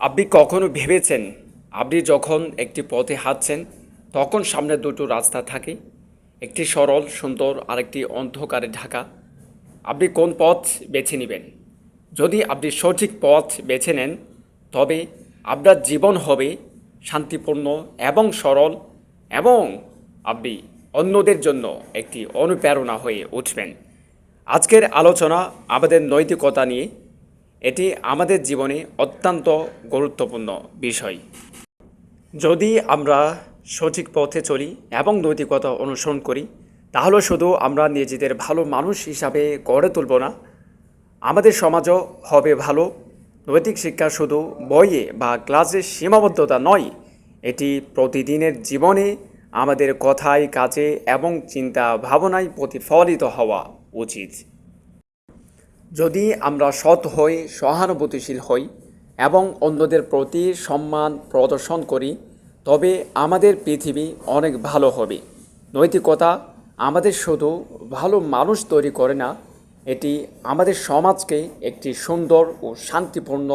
আপনি কখনো ভেবেছেন, আপনি যখন একটি পথে হাঁটছেন, তখন সামনে দুটো রাস্তা থাকে? একটি সরল, সুন্দর, আরেকটি অন্ধকারে ঢাকা। আপনি কোন পথ বেছে নেবেন? যদি আপনি সঠিক পথ বেছে নেন, তবে আপনার জীবন হবে শান্তিপূর্ণ এবং সরল এবং আপনি অন্যদের জন্য একটি অনুপ্রেরণা হয়ে উঠবেন। আজকের আলোচনা আমাদের নৈতিকতা নিয়ে এটি আমাদের জীবনে অত্যন্ত গুরুত্বপূর্ণ বিষয়। যদি আমরা সঠিক পথে চলি এবং নৈতিকতা অনুসরণ করি, তাহলে শুধু আমরা নিজেদের ভালো মানুষ হিসাবে গড়ে তুলব না। আমাদের সমাজও হবে ভালো। নৈতিক শিক্ষা শুধু বইয়ে বা ক্লাসে সীমাবদ্ধতা নয়, এটি প্রতিদিনের জীবনে আমাদের কথায়, কাজে এবং চিন্তা ভাবনায় প্রতিফলিত হওয়া উচিত। যদি আমরা সৎ হই, সহানুভূতিশীল হই এবং অন্যদের প্রতি সম্মান প্রদর্শন করি, তবে আমাদের পৃথিবী অনেক ভালো হবে। নৈতিকতা আমাদের শুধু ভালো মানুষ তৈরি করে না, এটি আমাদের সমাজকে একটি সুন্দর ও শান্তিপূর্ণ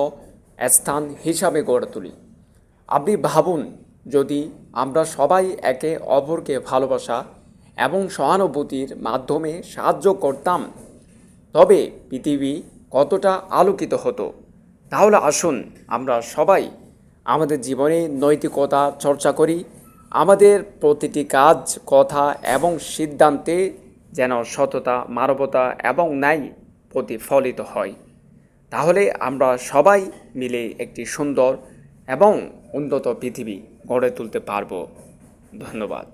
স্থান হিসাবে গড়ে তুলি। আপনি ভাবুন, যদি আমরা সবাই একে অপরকে ভালোবাসা এবং সহানুভূতির মাধ্যমে সাহায্য করতাম তবে পৃথিবী কতটা আলোকিত হতো? তাহলে আসুন আমরা সবাই আমাদের জীবনে নৈতিকতা চর্চা করি, আমাদের প্রতিটি কাজ, কথা এবং সিদ্ধান্তে যেন সততা, মানবতা এবং ন্যায় প্রতিফলিত হয়। তাহলে আমরা সবাই মিলে একটি সুন্দর এবং উন্নত পৃথিবী গড়ে তুলতে পারব। ধন্যবাদ।